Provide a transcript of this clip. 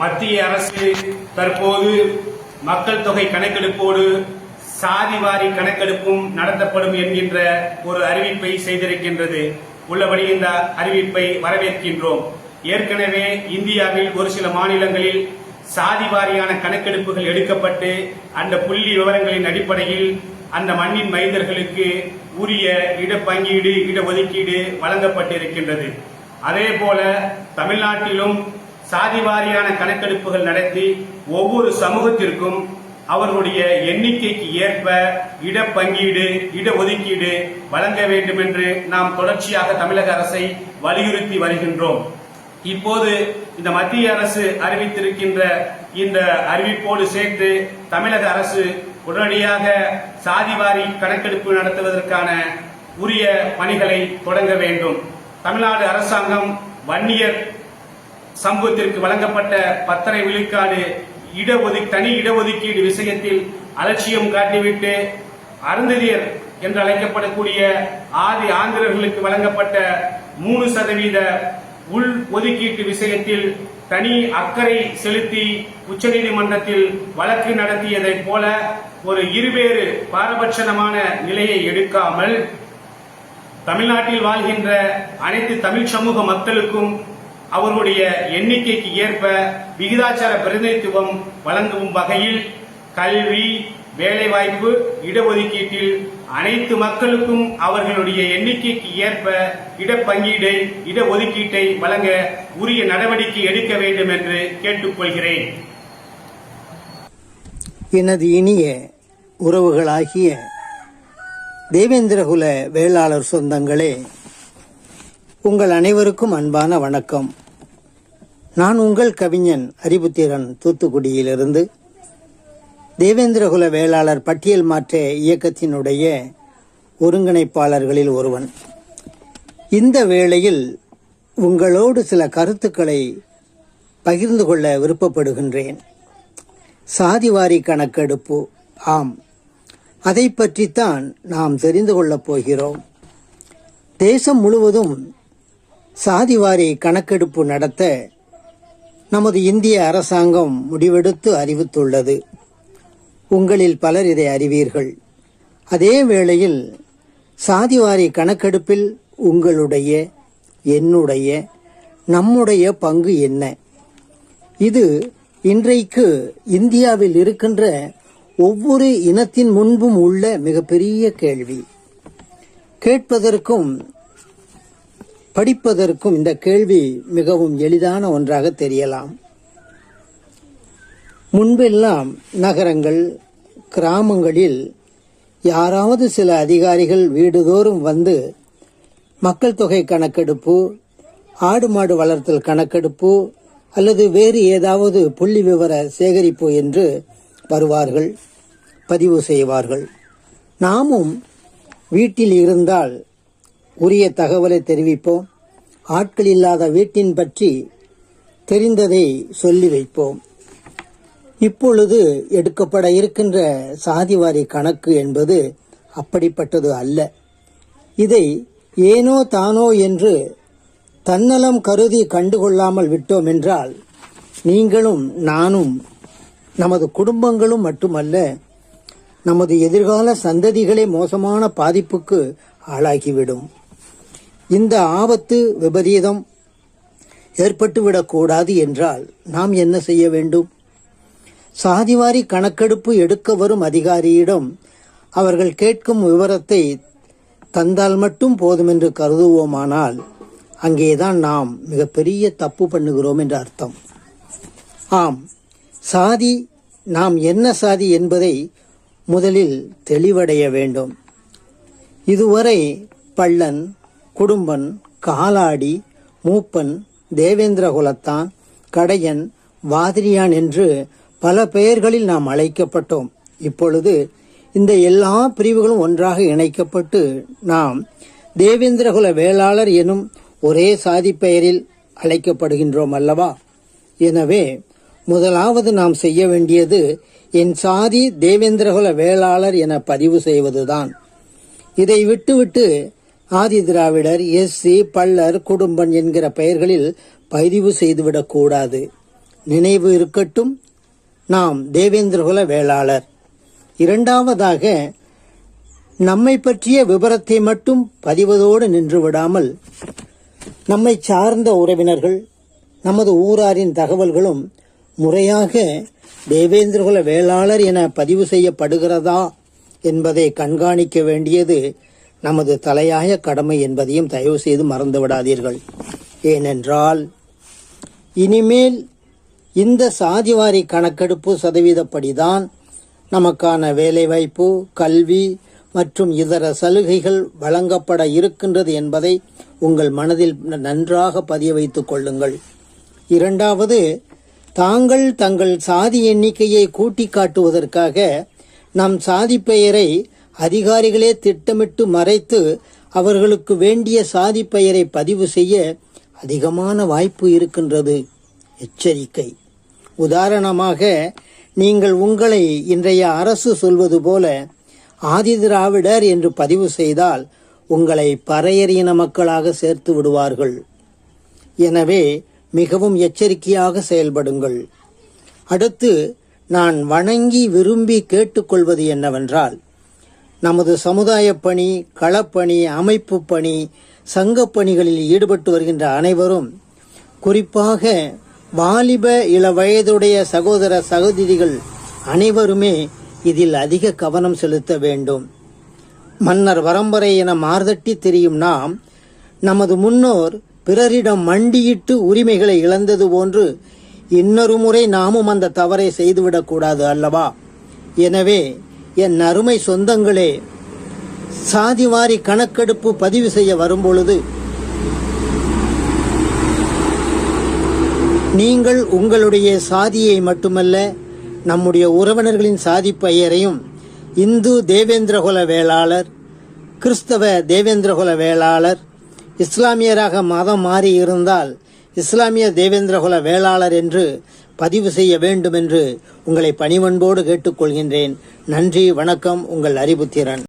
மத்திய அரசு தற்போது மக்கள் தொகை கணக்கெடுப்போடு சாதிவாரி கணக்கெடுப்பும் நடத்தப்படும் என்கின்ற ஒரு அறிவிப்பை செய்திருக்கின்றது. உள்ளபடி இந்த அறிவிப்பை வரவேற்கின்றோம். ஏற்கனவே இந்தியாவில் ஒரு சில மாநிலங்களில் சாதி வாரியான கணக்கெடுப்புகள் எடுக்கப்பட்டு அந்த புள்ளி விவரங்களின் அடிப்படையில் அந்த மண்ணின் மைந்தர்களுக்கு உரிய இடப்பங்கீடு இடஒதுக்கீடு வழங்கப்பட்டிருக்கின்றது. அதே போல தமிழ்நாட்டிலும் சாதி வாரியான கணக்கெடுப்புகள் நடத்தி ஒவ்வொரு சமூகத்திற்கும் அவர்களுடைய எண்ணிக்கைக்கு ஏற்ப இடப்பங்கீடு இடஒதுக்கீடு வழங்க வேண்டும் என்று நாம் தொடர்ச்சியாக தமிழக அரசை வலியுறுத்தி வருகின்றோம். இப்போது இந்த மத்திய அரசு அறிவித்திருக்கின்ற இந்த அறிவிப்போடு சேர்த்து தமிழக அரசு உடனடியாக சாதிவாரி கணக்கெடுப்பு நடத்துவதற்கான உரிய பணிகளை தொடங்க வேண்டும். தமிழ்நாடு அரசாங்கம் வன்னியர் சமூகத்திற்கு வழங்கப்பட்ட பத்தரை விழுக்காடு இடஒதுக்கி தனி இடஒதுக்கீடு விஷயத்தில் அலட்சியம் காட்டிவிட்டு அருந்ததியர் என்று அழைக்கப்படக்கூடிய ஆதி ஆந்திரர்களுக்கு வழங்கப்பட்ட மூணு சதவீத உள் ஒதுக்கீட்டு விஷயத்தில் தனி அக்கறை செலுத்தி உச்சநீதிமன்றத்தில் வழக்கு நடத்தியதைப் போல ஒரு இருவேறு பாரபட்சணமான நிலையை எடுக்காமல் தமிழ்நாட்டில் வாழ்கின்ற அனைத்து தமிழ் சமூக மக்களுக்கும் அவர்களுடைய எண்ணிக்கைக்கு ஏற்ப விகிதாச்சார பிரதிநிதித்துவம் வழங்கும் வகையில் கல்வி வேலைவாய்ப்பு இடஒதுக்கீட்டில் அனைத்து மக்களுக்கும் அவர்களுடைய எண்ணிக்கைக்கு ஏற்ப இடப்பங்கீடை இடஒதுக்கீட்டை வழங்க உரிய நடவடிக்கை எடுக்க வேண்டும் என்று கேட்டுக்கொள்கிறேன். எனது இனிய உறவுகளாகிய தேவேந்திரகுல வேளாளர் சொந்தங்களே உங்கள் அனைவருக்கும் அன்பான வணக்கம். நான் உங்கள் கவிஞன் அறிவுத்திறன் தூத்துக்குடியிலிருந்து. தேவேந்திரகுல வேளாளர் பட்டியல் மாற்ற இயக்கத்தினுடைய ஒருங்கிணைப்பாளர்களில் ஒருவன். இந்த வேளையில் உங்களோடு சில கருத்துக்களை பகிர்ந்து கொள்ள விருப்பப்படுகின்றேன். சாதிவாரி கணக்கெடுப்பு ஆம். அதை பற்றித்தான் நாம் தெரிந்து கொள்ளப் போகிறோம். தேசம் முழுவதும் சாதிவாரி கணக்கெடுப்பு நடத்த நமது இந்திய அரசாங்கம் முடிவெடுத்து அறிவித்துள்ளது. உங்களில் பலர் இதை அறிவீர்கள். அதே வேளையில் சாதிவாரி கணக்கெடுப்பில் உங்களுடைய என்னுடைய நம்முடைய பங்கு என்ன? இது இன்றைக்கு இந்தியாவில் இருக்கின்ற ஒவ்வொரு இனத்தின் முன்பும் உள்ள மிகப்பெரிய கேள்வி. கேட்பதற்கும் படிப்பதற்கும் இந்த கேள்வி மிகவும் எளிதான ஒன்றாக தெரியலாம். முன்பெல்லாம் நகரங்கள் கிராமங்களில் யாராவது சில அதிகாரிகள் வீடுதோறும் வந்து மக்கள் தொகை கணக்கெடுப்பு ஆடு மாடு வளர்த்தல் கணக்கெடுப்பு அல்லது வேறு ஏதாவது புள்ளி விவர சேகரிப்பு என்று வருவார்கள் பதிவு செய்வார்கள். நாமும் வீட்டில் இருந்தால் உரிய தகவலை தெரிவிப்போம். ஆட்கள் இல்லாத வீட்டின் பற்றி தெரிந்ததை சொல்லி வைப்போம். இப்பொழுது எடுக்கப்பட இருக்கின்ற சாதிவாரி கணக்கு என்பது அப்படிப்பட்டது அல்ல. இதை ஏனோ தானோ என்று தன்னலம் கருதி கண்டுகொள்ளாமல் விட்டோம் என்றால் நீங்களும் நானும் நமது குடும்பங்களும் மட்டுமல்ல நமது எதிர்கால சந்ததிகளே மோசமான பாதிப்புக்கு ஆளாகிவிடும். இந்த ஆபத்து விபரீதம் ஏற்பட்டுவிடக்கூடாது என்றால் நாம் என்ன செய்ய வேண்டும்? சாதிவாரி கணக்கெடுப்பு எடுக்க வரும் அதிகாரியிடம் அவர்கள் கேட்கும் விவரத்தை தந்தால் மட்டும் போதுமென்று கருதுவோமானால் அங்கேதான் நாம் மிகப்பெரிய தப்பு பண்ணுகிறோம் என்று அர்த்தம். ஆம் சாதி நாம் என்ன சாதி என்பதை முதலில் தெளிவடைய வேண்டும். இதுவரை பள்ளன் குடும்பன் காலாடி மூப்பன் தேவேந்திர குலத்தான் கடையன் வாதிரியான் என்று பல பெயர்களில் நாம் அழைக்கப்பட்டோம். இப்பொழுது இந்த எல்லா பிரிவுகளும் ஒன்றாக இணைக்கப்பட்டு நாம் தேவேந்திரகுல வேளாளர் எனும் ஒரே சாதி பெயரில் அழைக்கப்படுகின்றோம் அல்லவா? எனவே முதலாவது நாம் செய்ய வேண்டியது என் சாதி தேவேந்திரகுல வேளாளர் என பதிவு செய்வதுதான். இதை விட்டுவிட்டு ஆதி திராவிடர் எஸ்சி பள்ளர் குடும்பன் என்கிற பெயர்களில் பதிவு செய்துவிடக்கூடாது நினைவு இருக்கட்டும். நாம் தேவேந்திரகுல வேளாளர். இரண்டாவதாக நம்மை பற்றிய விவரத்தை மட்டும் பதிவதோடு நின்று விடாமல் நம்மை சார்ந்த உறவினர்கள் நமது ஊராரின் தகவல்களும் முறையாக தேவேந்திரகுல வேளாளர் என பதிவு செய்யப்படுகிறதா என்பதை கண்காணிக்க வேண்டியது நமது தலையாய கடமை என்பதையும் தயவு செய்து மறந்து விடாதீர்கள். ஏனென்றால் இனிமேல் இந்த சாதிவாரி கணக்கெடுப்பு சதவீதப்படிதான் நமக்கான வேலைவாய்ப்பு கல்வி மற்றும் இதர சலுகைகள் வழங்கப்பட இருக்கின்றது என்பதை உங்கள் மனதில் நன்றாக பதிய வைத்துக் கொள்ளுங்கள். இரண்டாவது தாங்கள் தங்கள் சாதி எண்ணிக்கையை கூட்டி காட்டுவதற்காக நம் சாதி பெயரை அதிகாரிகளே திட்டமிட்டு மறைத்து அவர்களுக்கு வேண்டிய சாதி பெயரை பதிவு செய்ய அதிகமான வாய்ப்பு இருக்கின்றது. எச்சரிக்கை. உதாரணமாக நீங்கள் உங்களை இன்றைய அரசு சொல்வது போல ஆதிதிராவிடர் என்று பதிவு செய்தால் உங்களை பறையறியின மக்களாக சேர்த்து விடுவார்கள். எனவே மிகவும் எச்சரிக்கையாக செயல்படுங்கள். அடுத்து நான் வணங்கி விரும்பி கேட்டுக்கொள்வது என்னவென்றால் நமது சமுதாய பணி களப்பணி அமைப்பு பணி சங்கப் பணிகளில் ஈடுபட்டு வருகின்ற அனைவரும் குறிப்பாக வாலிப இள வயதுடைய சகோதர சகோதரிகள் அனைவருமே இதில் அதிக கவனம் செலுத்த வேண்டும். மன்னர் வரம்பரை என மார்தட்டி தெரியும் நாம் நமது முன்னோர் பிறரிடம் மண்டியிட்டு உரிமைகளை இழந்தது போன்று இன்னொரு முறை நாமும் அந்த தவறை செய்துவிடக்கூடாது அல்லவா? எனவே என் அருமை சொந்தங்களே சாதிவாரி கணக்கெடுப்பு பதிவு செய்ய வரும்பொழுது நீங்கள் உங்களுடைய சாதியை மட்டுமல்ல நம்முடைய உறவினர்களின் சாதி பெயரையும் இந்து தேவேந்திரகுல வேளாளர் கிறிஸ்தவ தேவேந்திரகுல வேளாளர் இஸ்லாமியராக மதம் மாறி இருந்தால் இஸ்லாமிய தேவேந்திரகுல வேளாளர் என்று பதிவு செய்ய வேண்டும் என்று உங்களை பணிவன்போடு கேட்டுக்கொள்கின்றேன். நன்றி வணக்கம் உங்கள் அறிவுத்திறன்.